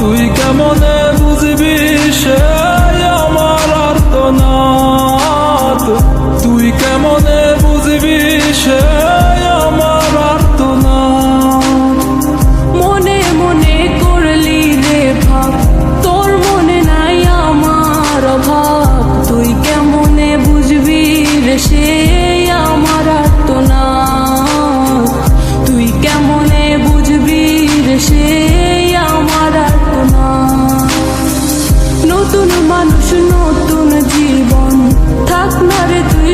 তুই কেমন বুঝবি সে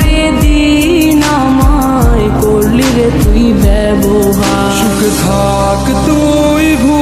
করে আমায় করলি রে তুই ব্যবহার। সুখ থাক তুই ভুল